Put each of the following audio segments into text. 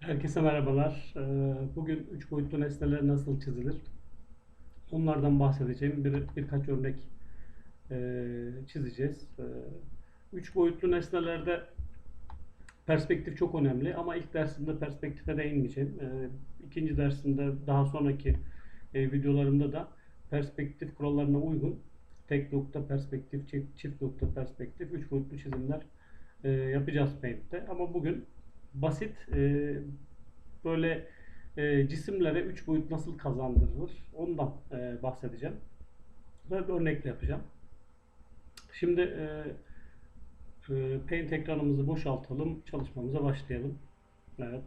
Herkese merhabalar. Ee, Bugün üç boyutlu nesneler nasıl çizilir? Onlardan bahsedeceğim. Bir, birkaç örnek e, çizeceğiz. Ee, Üç boyutlu nesnelerde perspektif çok önemli ama ilk dersimde perspektife değinmeyeceğim. Ee, İkinci dersimde daha sonraki e, videolarımda da perspektif kurallarına uygun tek nokta perspektif, çift, çift nokta perspektif, üç boyutlu çizimler e, yapacağız Paint'te. Ama bugün basit e, böyle e, cisimlere üç boyut nasıl kazandırılır ondan e, bahsedeceğim. Ve bir örnekle yapacağım. Şimdi e, e, Paint ekranımızı boşaltalım, çalışmamıza başlayalım. Evet.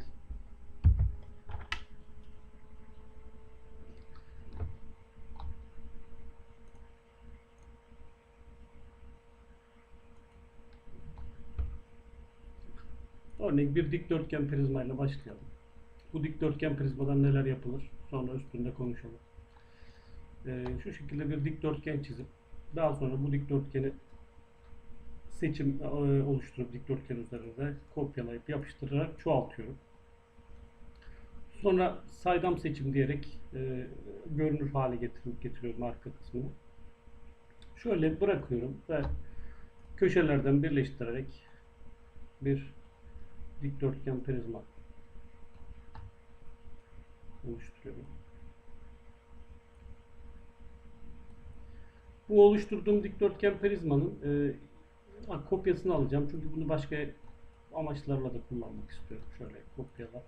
Örnek bir dikdörtgen prizma ile başlayalım. Bu dikdörtgen prizmadan neler yapılır? Sonra üstünde konuşalım. Ee, şu şekilde bir dikdörtgen çizip daha sonra bu dikdörtgeni seçim e, oluşturup dikdörtgen üzerinde kopyalayıp yapıştırarak çoğaltıyorum. Sonra saydam seçim diyerek e, görünür hale getirip getiriyorum arka kısmını. Şöyle bırakıyorum ve köşelerden birleştirerek bir dikdörtgen prizma oluşturuyorum. Bu oluşturduğum dikdörtgen prizmanın e, kopyasını alacağım. Çünkü bunu başka amaçlarla da kullanmak istiyorum. Şöyle kopyala,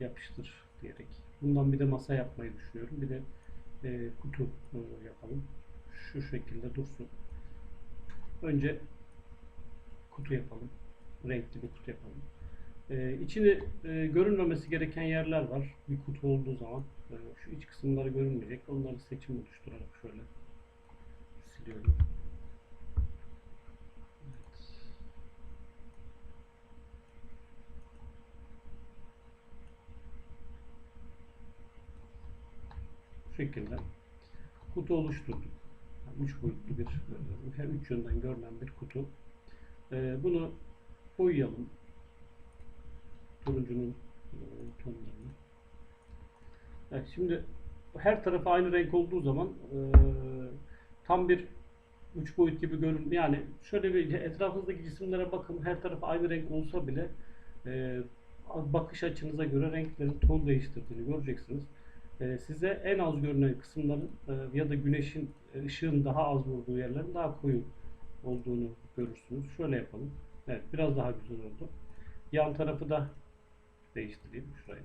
yapıştır diyerek. Bundan bir de masa yapmayı düşünüyorum. Bir de e, kutu e, yapalım. Şu şekilde dursun. Önce kutu yapalım. Renkli bir kutu yapalım. Ee, içini e, görünmemesi gereken yerler var. Bir kutu olduğu zaman e, şu iç kısımları görünmeyecek. Onları seçim oluşturarak şöyle siliyorum. Şekilde kutu oluşturduk. Yani üç boyutlu bir, e, her üç yönden görünen bir kutu. E, bunu boyayalım turuncunun e, tonlarını. Evet, şimdi her tarafı aynı renk olduğu zaman e, tam bir üç boyut gibi görün. Yani şöyle bir etrafınızdaki cisimlere bakın. Her tarafı aynı renk olsa bile e, bakış açınıza göre renklerin ton değiştirdiğini göreceksiniz. Size en az görünen kısımların ya da güneşin ışığın daha az vurduğu yerlerin daha koyu olduğunu görürsünüz. Şöyle yapalım. Evet, biraz daha güzel oldu. Yan tarafı da değiştireyim şurayı.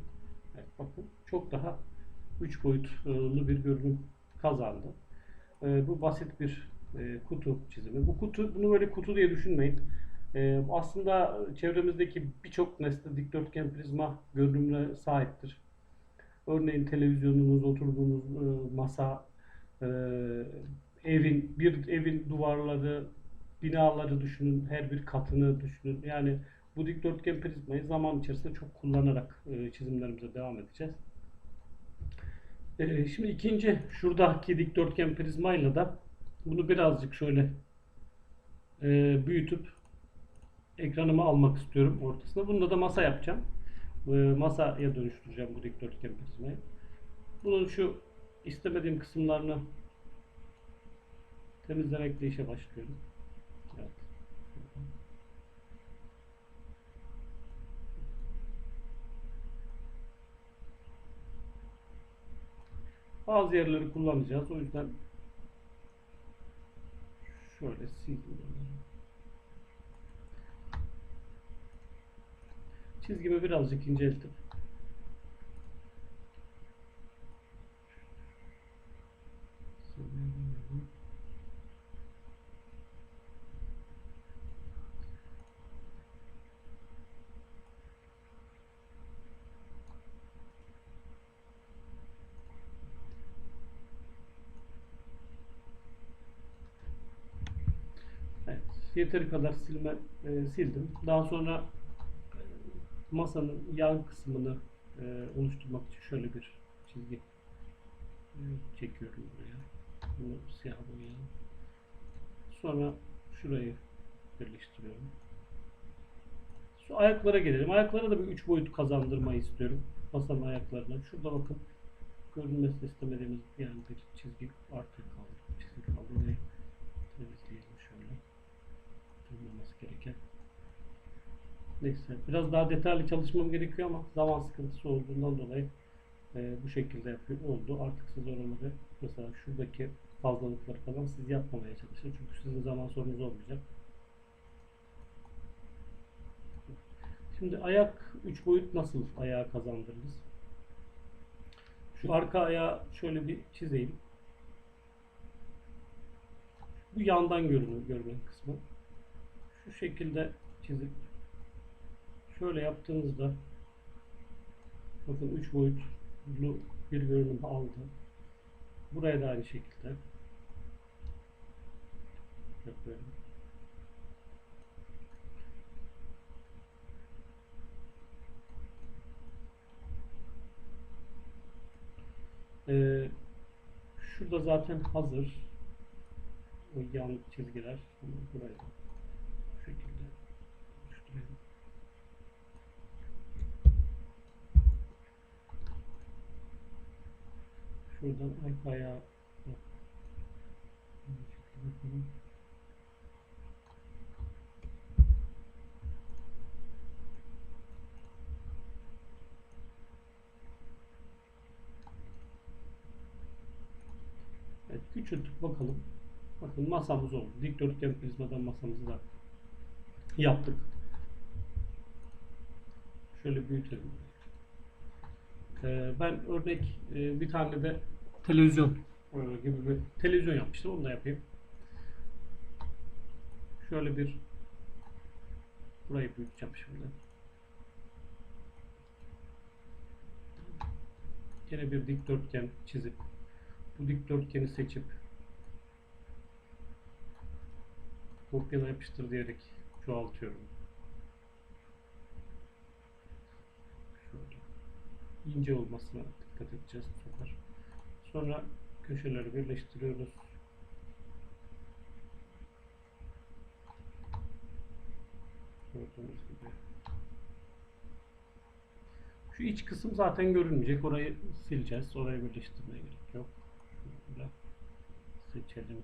Evet, bakın çok daha üç boyutlu bir görünüm kazandı. Ee, bu basit bir e, kutu çizimi. Bu kutu bunu böyle kutu diye düşünmeyin. Ee, aslında çevremizdeki birçok nesne dikdörtgen prizma görünümüne sahiptir. Örneğin televizyonunuz, oturduğunuz e, masa, e, evin bir evin duvarları, binaları düşünün, her bir katını düşünün. Yani bu dikdörtgen prizmayı zaman içerisinde çok kullanarak e, çizimlerimize devam edeceğiz. E, şimdi ikinci şuradaki dikdörtgen prizmayla da bunu birazcık şöyle e, büyütüp ekranıma almak istiyorum ortasına. Bunda da masa yapacağım. E, masaya dönüştüreceğim bu dikdörtgen prizmayı. Bunun şu istemediğim kısımlarını temizlemekle işe başlıyorum. Evet. Bazı yerleri kullanacağız. O yüzden şöyle sildim. Çizgimi birazcık inceltip Evet, yeteri kadar silme e, sildim. Daha sonra e, masanın yan kısmını e, oluşturmak için şöyle bir çizgi e, çekiyorum buraya. Bunu siyah boyayalım. Sonra şurayı birleştiriyorum. Şu ayaklara gelelim. Ayaklara da bir üç boyut kazandırmayı istiyorum. Masanın ayaklarına. Şurada bakın. Görünmesini istemediğimiz yani bir çizgi artık kaldı. Çizgi kaldı. Ve temizleyelim şöyle. Durmaması gereken. Neyse. Biraz daha detaylı çalışmam gerekiyor ama zaman sıkıntısı olduğundan dolayı e, bu şekilde yapıyor oldu. Artık siz oraları mesela şuradaki fazlalıkları falan siz yapmamaya çalışın. Çünkü sizin zaman sorunuz olmayacak. Şimdi ayak 3 boyut nasıl ayağa kazandırırız? Şu arka ayağı şöyle bir çizeyim. Bu yandan görünür görünen kısmı. Şu şekilde çizip şöyle yaptığınızda bakın 3 boyutlu bir görünüm aldı. Buraya da aynı şekilde yapıyorum. Ee, şurada zaten hazır o yan çizgiler. Buraya da bu şekilde oluşturayım. Şuradan arka ayağı da aynı şekilde yapalım. Evet, küçülttük bakalım. Bakın masamız oldu. Dikdörtgen prizmadan masamızı da yaptık. Şöyle büyütelim. Ee, ben örnek e, bir tane de televizyon gibi bir televizyon yapmıştım. Onu da yapayım. Şöyle bir burayı büyüteceğim şimdi. Yine bir dikdörtgen çizip bu dikdörtgeni seçip kopyala yapıştır diyerek çoğaltıyorum. Şöyle. ince olmasına dikkat edeceğiz bu sefer. Sonra köşeleri birleştiriyoruz. Gördüğünüz gibi. Şu iç kısım zaten görünmeyecek. Orayı sileceğiz. Orayı birleştirmeye gerek yok. Şöyle seçelim.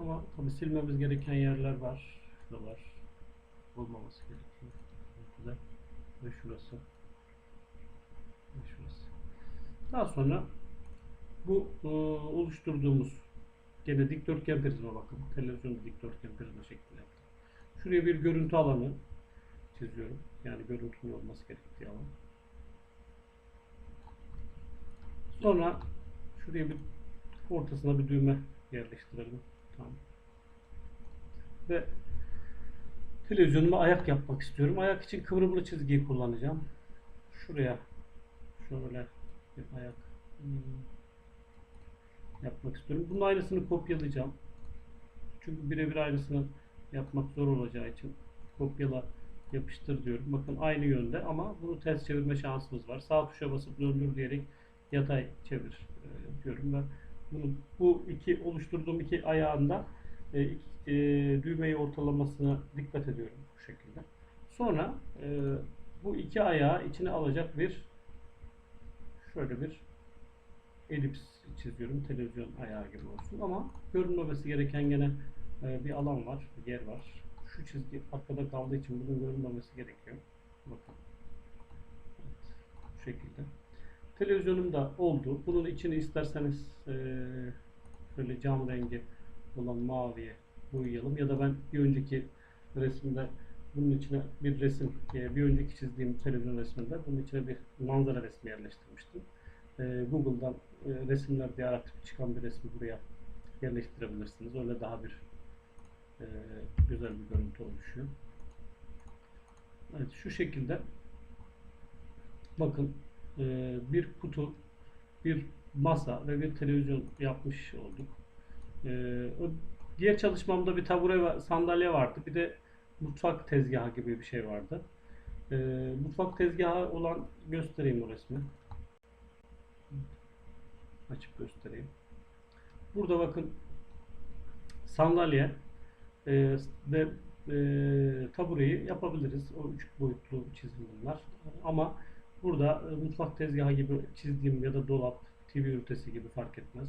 Ama tabi silmemiz gereken yerler var. Şuralar. Olmaması gerekiyor. Güzel. Ve şurası. Ve şurası. Daha sonra bu e, oluşturduğumuz gene dikdörtgen prizma bakın. Televizyonda dikdörtgen prizma şeklinde yaptım. Şuraya bir görüntü alanı çiziyorum. Yani görüntünün olması gerektiği alan. Sonra şuraya bir ortasına bir düğme yerleştirelim. Tamam. Ve televizyonuma ayak yapmak istiyorum. Ayak için kıvrımlı çizgiyi kullanacağım. Şuraya şöyle bir ayak hmm, yapmak istiyorum. Bunun aynısını kopyalayacağım. Çünkü birebir aynısını yapmak zor olacağı için kopyala yapıştır diyorum. Bakın aynı yönde ama bunu ters çevirme şansımız var. Sağ tuşa basıp döndür diyerek yatay çevir e, diyorum ve bunu bu iki oluşturduğum iki ayağında e, iki, e, düğmeyi ortalamasına dikkat ediyorum bu şekilde. Sonra e, bu iki ayağı içine alacak bir şöyle bir elips çiziyorum. Televizyon ayağı gibi olsun ama görünmemesi gereken gene e, bir alan var, bir yer var. Şu çizgi arkada kaldığı için bunun görünmemesi gerekiyor. Bakın. Evet, bu şekilde. Televizyonum da oldu. Bunun içini isterseniz e, şöyle cam rengi olan maviye boyayalım ya da ben bir önceki resimde bunun içine bir resim, e, bir önceki çizdiğim televizyon resminde bunun içine bir manzara resmi yerleştirmiştim. E, Google'dan e, resimler diye aratıp çıkan bir resmi buraya yerleştirebilirsiniz. Öyle daha bir güzel bir görüntü oluşuyor. Evet şu şekilde bakın bir kutu, bir masa ve bir televizyon yapmış olduk. Diğer çalışmamda bir tabure ve sandalye vardı. Bir de mutfak tezgahı gibi bir şey vardı. E, mutfak tezgahı olan göstereyim o resmi. Açıp göstereyim. Burada bakın sandalye e, ve e, tabureyi yapabiliriz. O üç boyutlu çizim bunlar. Ama burada e, mutfak tezgahı gibi çizdiğim ya da dolap, TV ünitesi gibi fark etmez.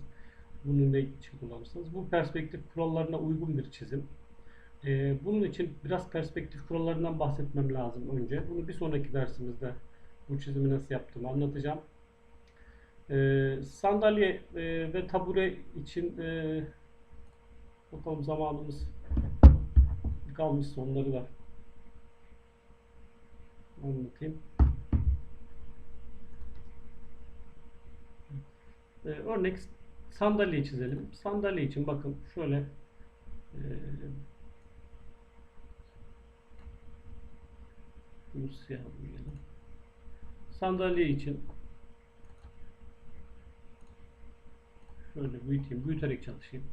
Bunu ne için kullanırsanız. Bu perspektif kurallarına uygun bir çizim. E, bunun için biraz perspektif kurallarından bahsetmem lazım önce. Bunu bir sonraki dersimizde bu çizimi nasıl yaptığımı anlatacağım. E, sandalye e, ve tabure için e, bakalım zamanımız kalmışsa onları da anlatayım. Ee, örnek sandalye çizelim. Sandalye için bakın şöyle e, bunu siyah boyayalım. Sandalye için şöyle büyüteyim, büyüterek çalışayım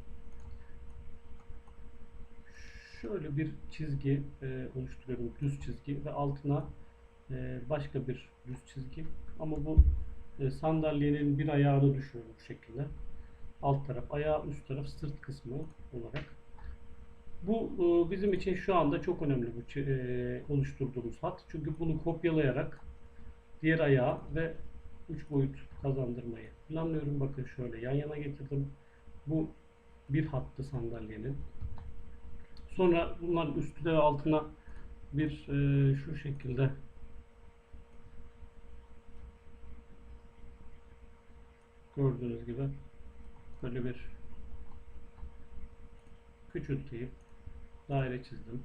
şöyle bir çizgi e, oluşturuyorum. Düz çizgi ve altına e, başka bir düz çizgi. Ama bu e, sandalyenin bir ayağını düşüyorum bu şekilde. Alt taraf, ayağı üst taraf, sırt kısmı olarak. Bu e, bizim için şu anda çok önemli bu e, oluşturduğumuz hat. Çünkü bunu kopyalayarak diğer ayağı ve üç boyut kazandırmayı planlıyorum. Bakın şöyle yan yana getirdim. Bu bir hattı sandalyenin. Sonra bunların üstüne ve altına bir e, şu şekilde gördüğünüz gibi böyle bir küçülteyim. Daire çizdim.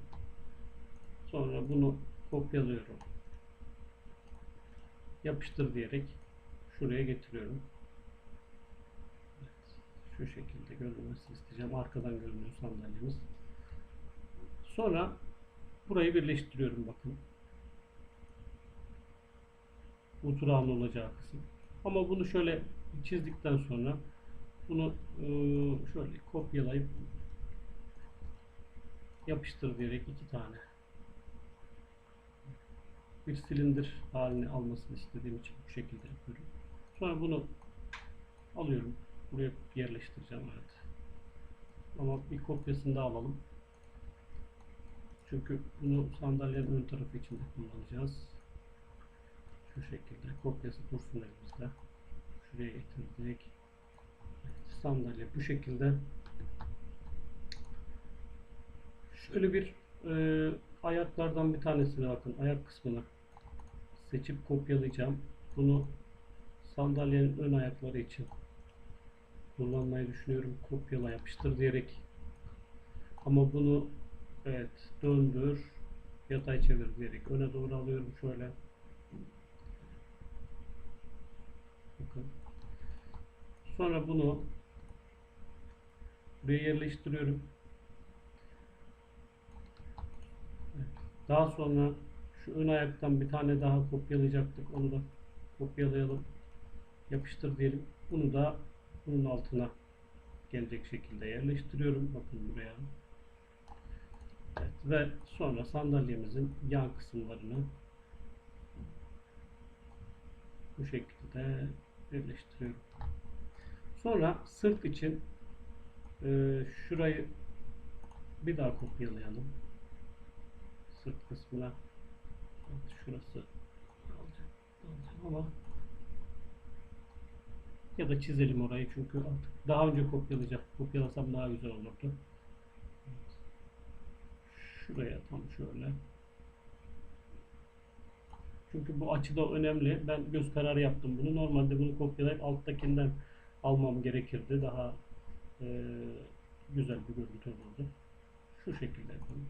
Sonra bunu kopyalıyorum. Yapıştır diyerek şuraya getiriyorum. Evet, şu şekilde görünmesini isteyeceğim. Arkadan görünüyor sandalyemiz. Sonra burayı birleştiriyorum bakın. Oturağın olacağı kısım. Ama bunu şöyle çizdikten sonra bunu e, şöyle kopyalayıp yapıştır diyerek iki tane bir silindir halini almasını istediğim için bu şekilde yapıyorum. Sonra bunu alıyorum. Buraya yerleştireceğim. Evet. Ama bir kopyasını da alalım. Çünkü bunu sandalyenin ön tarafı için kullanacağız. Şu şekilde kopyası dursun elimizde. Şuraya getirdik. Sandalye bu şekilde. Şöyle bir e, ayaklardan bir tanesine bakın. Ayak kısmını seçip kopyalayacağım. Bunu sandalyenin ön ayakları için kullanmayı düşünüyorum. Kopyala yapıştır diyerek. Ama bunu Evet. Döndür. Yatay çevir diyerek öne doğru alıyorum şöyle. Bakın. Sonra bunu buraya yerleştiriyorum. Daha sonra şu ön ayaktan bir tane daha kopyalayacaktık. Onu da kopyalayalım. Yapıştır diyelim. Bunu da bunun altına gelecek şekilde yerleştiriyorum. Bakın buraya. Evet, ve sonra sandalyemizin yan kısımlarını bu şekilde birleştiriyorum. Sonra sırt için şurayı bir daha kopyalayalım. Sırt kısmına şurası ama ya da çizelim orayı çünkü artık daha önce kopyalayacak kopyalasam daha güzel olurdu. Şuraya tam şöyle. Çünkü bu açıda önemli. Ben göz kararı yaptım bunu. Normalde bunu kopyalayıp alttakinden almam gerekirdi. Daha e, güzel bir görüntü olurdu. Şu şekilde yapalım.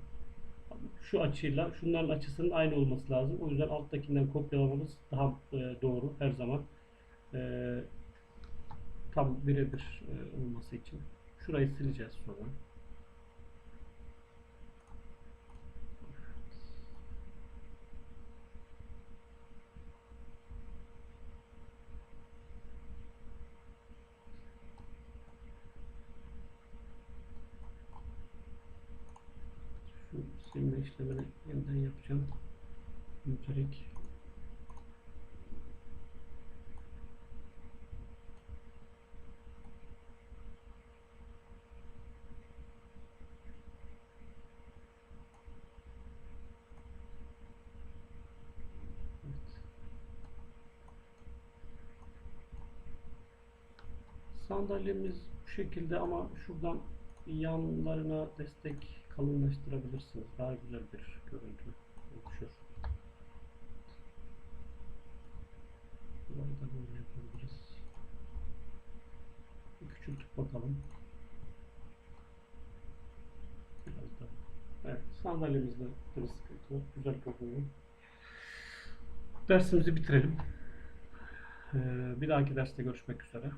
Şu açıyla şunların açısının aynı olması lazım. O yüzden alttakinden kopyalamamız daha e, doğru her zaman. E, tam birebir e, olması için. Şurayı sileceğiz sonra. silme işlemini yeniden yapacağım. Müterik sandalyemiz bu şekilde ama şuradan yanlarına destek kalınlaştırabilirsiniz. Daha güzel bir görüntü oluşur. Burayı da böyle yapabiliriz. Küçültüp bakalım. Biraz da. Evet, sandalyemizde bir sıkıntı yok. Güzel görünüyor. Dersimizi bitirelim. Ee, bir dahaki derste görüşmek üzere.